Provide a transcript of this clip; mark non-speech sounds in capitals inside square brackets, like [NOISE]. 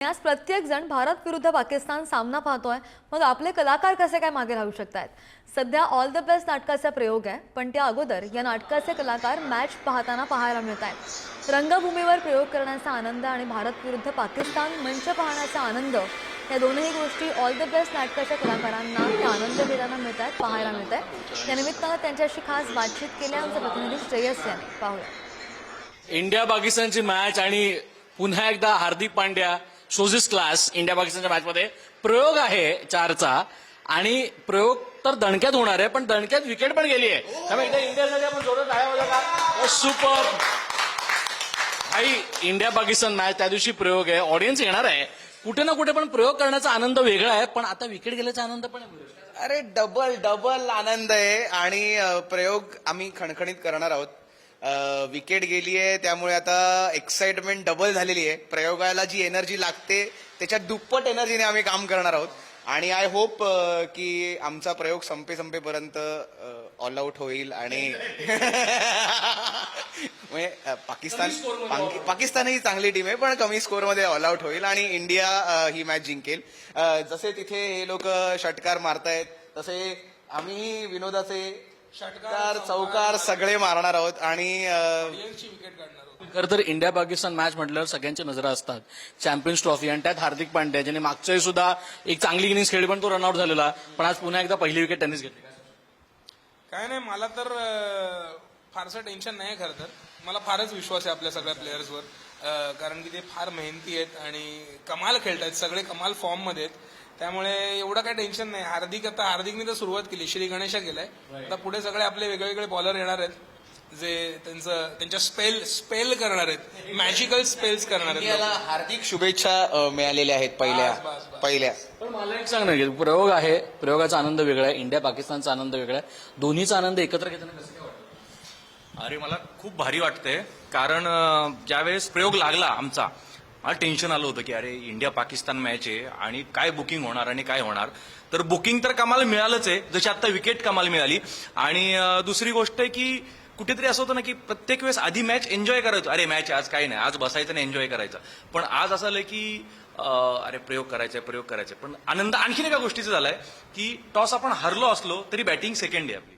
आज प्रत्येक जण भारत विरुद्ध पाकिस्तान सामना पाहतोय. मग आपले कलाकार कसे काय मागे राहू शकतात सध्या ऑल द बेस्ट नाटकाचा प्रयोग आहे पण त्या अगोदर या नाटकाचे कलाकार मॅच पाहताना पाहायला मिळत आहेत रंगभूमीवर प्रयोग करण्याचा आनंद आणि भारत विरुद्ध पाकिस्तान मंच पाहण्याचा आनंद या दोनही गोष्टी ऑल द बेस्ट नाटकाच्या कलाकारांना ते आनंद घेताना मिळत आहेत पाहायला मिळत आहे त्यानिमित्तानं त्यांच्याशी खास बातचीत केली आमचे प्रतिनिधी श्रेयस यांनी. पाहूया. इंडिया पाकिस्तानची मॅच आणि पुन्हा एकदा Hardik Pandya shows his class India पाकिस्तानच्या मॅचमध्ये प्रयोग आहे चारचा. आणि प्रयोग तर दणक्यात होणार आहे पण दणक्यात विकेट पण गेली आहे. त्यामुळे एकदा इंडियासाठी आपण जोरात टाळ्या वाजवा का? सुपर भाई इंडिया पाकिस्तान मॅच त्या दिवशी प्रयोग आहे. ऑडियन्स येणार आहे. कुठे ना कुठे पण प्रयोग करण्याचा आनंद वेगळा आहे पण आता विकेट गेल्याचा आनंद पण आहे. अरे डबल डबल आनंद आहे. आणि प्रयोग आम्ही खणखणीत करणार आहोत. विकेट गेली आहे त्यामुळे आता एक्साइटमेंट डबल झालेली आहे. प्रयोगाला जी एनर्जी लागते त्याच्या दुप्पट एनर्जीने आम्ही काम करणार आहोत. आणि आय होप की आमचा प्रयोग संपे संपेपर्यंत ऑल आउट होईल आणि [LAUGHS] म्हणजे पाकिस्तान पाकी- पाकिस्तान ही चांगली टीम आहे पण कमी स्कोअरमध्ये ऑल आउट होईल आणि इंडिया ही मॅच जिंकेल. जसे तिथे हे लोक षटकार मारतायत तसे आम्ही विनोदाचे षटकार चौकार सगळे मारणार आहोत आणि खरं तर इंडिया पाकिस्तान मॅच म्हटल्यावर सगळ्यांच्या नजरा असतात. चॅम्पियन्स ट्रॉफी आणि त्यात हार्दिक पांड्या ज्याने मागच्या वेळी सुद्धा एक चांगली इनिंग्स खेळली पण तो रनआउट झालेला. पण आज पुन्हा एकदा पहिली विकेट त्यांनीच घेतली. काय नाही मला तर फारसं टेन्शन नाही खरं तर. मला फारच विश्वास आहे आपल्या सगळ्या प्लेयर्सवर कारण की ते फार मेहनती आहेत आणि कमाल खेळत आहेत सगळे कमाल फॉर्ममध्ये आहेत. त्यामुळे एवढं काही टेन्शन नाही. हार्दिक आता हार्दिकने तर सुरुवात केली. श्री गणेशा केलाय. आता पुढे सगळे आपले वेगवेगळे बॉलर येणार आहेत. जे त्यांचं त्यांच्या स्पेल स्पेल करणार आहेत. मॅजिकल स्पेल्स करणार आहेत हार्दिक शुभेच्छा मिळालेल्या आहेत पहिल्या. पहिल्या. पण मला एक सांग ना प्रयोग आहे. प्रयोगाचा आनंद वेगळा आहे. इंडिया पाकिस्तानचा आनंद वेगळा आहे. दोन्हीचा आनंद एकत्र घेताना कसं अरे मला खूप भारी वाटतंय. कारण ज्यावेळेस प्रयोग लागला आमचा मला टेन्शन आलं होतं की अरे इंडिया पाकिस्तान मॅच आहे आणि काय बुकिंग होणार आणि काय होणार. तर बुकिंग तर कमाल मिळालंच आहे. जशी आता विकेट कमाल मिळाली. आणि दुसरी गोष्ट आहे की कुठेतरी असं होतं ना की प्रत्येक वेळेस आधी मॅच एन्जॉय करायचो. अरे मॅच आज काही नाही. आज बसायचं आणि एन्जॉय करायचं. पण आज असं आलं की अरे प्रयोग करायचे प्रयोग करायचे पण आनंद आणखीन एका गोष्टीचा झालाय की टॉस आपण हरलो असलो तरी बॅटिंग सेकंड आहे आपली.